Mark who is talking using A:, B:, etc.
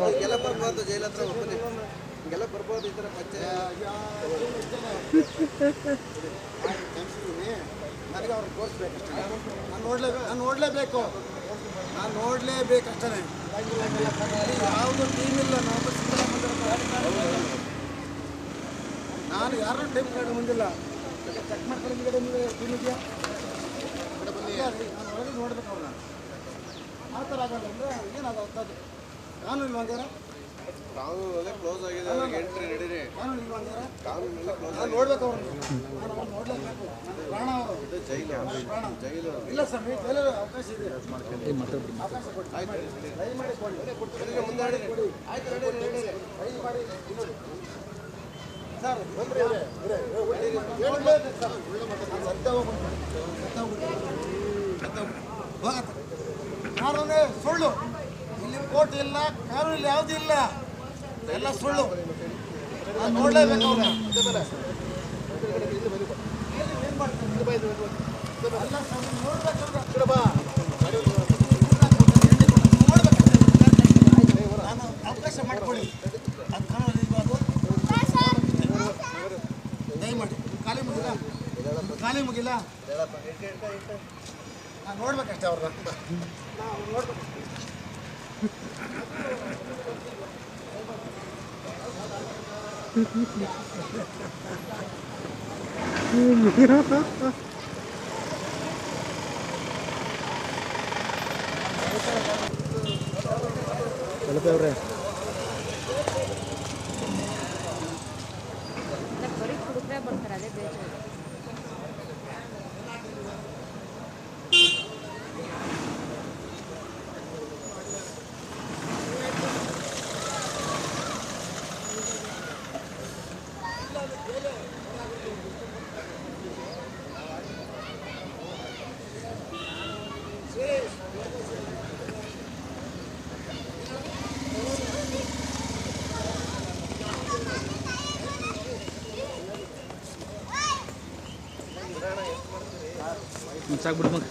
A: ಹಿಂಗೆಲ್ಲ ಬರ್ಬಾರ್ದು ಜೈಲ ಹತ್ರ ಒಬ್ಬನೇ ಹಿಂಗೆಲ್ಲ ಬರ್ಬೋದು ಈ ಥರ ಮತ್ತೆ
B: ನನಗೆ ಅವ್ರು ತೋರಿಸ್ಬೇಕಷ್ಟೇ ನಾನು ನೋಡ್ಲೇಬೇಕು ನಾನು ನೋಡಲೇಬೇಕು ನಾನು ನೋಡಲೇಬೇಕಷ್ಟೇ ಯಾವುದು ಟೀಮ್ ಇಲ್ಲ ನಾವು ನಾನು ಯಾರು ಟೈಮ್ ಕಾರ್ಡ್ ಬಂದಿಲ್ಲ ಚೆಕ್ ಮಾಡ್ಕೊಂಡು ಟೀಮ್ ಇದೆಯಾ ನಾನು ಒಳಗೆ ನೋಡ್ಬೇಕು ಅವ್ರನ್ನ ಆ ಥರ ಆಗಲ್ಲ ಅಂದರೆ ಕಾನೂನು ಇಲ್ವಾ ಹಂಗಾರೆ
A: ಅದೇ ಕ್ಲೋಸ್ ಆಗಿದೆ ಅವ್ರಿಗೆ ಎಂಟ್ರಿ ನಡೀರಿ
B: ಕಾನೂನು
A: ಕ್ಲೋಸ್
B: ನಾನು ನೋಡ್ಬೇಕು ಅವ್ರನ್ನ ನಾನು ಅವ್ರನ್ನ ನೋಡ್ಲೇಬೇಕು ನನ್ನ ಪ್ರಾಣ ಅವರು
A: ಜೈಲು ಜೈಲು
B: ಇಲ್ಲ ಸರ್ ನೀವು ಜೈಲಲ್ಲಿ ಅವಕಾಶ ಇದೆ ಅವಕಾಶ ಕೊಡಿ ದಯಮಾಡಿ ಕೊಡಿ
A: ಮುಂದೆ
B: ಆಯ್ತು ನಡೀರಿ ನಡೀರಿ ದಯಮಾಡಿ ಇನ್ನೊಂದು. ಸರ್ ಬಂದ್ರಿ ಸರ್. ಹೋಗ್ಬಿಡ್ತೀನಿ. ಸದ್ಯ ಕಾನೂನೇ ಸುಳ್ಳು. ಇಲ್ಲಿ ಕೋರ್ಟ್ ಇಲ್ಲ, ಕಾನೂನು ಇಲ್ಲಿ, ಯಾವುದೂ ಇಲ್ಲ. ಎಲ್ಲ ಸುಳ್ಳು. ನೋಡ್ಲೇಬೇಕು ಅವಕಾಶ ಮಾಡಿಕೊಡಿ. ಖಾಲಿ ಮುಗಿಲ್ಲ. ಖಾಲಿ ಮುಗಿಲ್ಲ. ನೋಡ್ಬೇಕಷ್ಟೇ ಅವ್ರನ್ನ. ನಾವು ನೋಡ್ಬೇಕು
C: ಬರೀ ಕುಡುಕ್ರೆ ಬರ್ತಾರೆ ಅದೇ ಬೇಜಾರು.
D: ಮುಚ್ಚಾಕ್ಬಿಡ್ಬೇಕು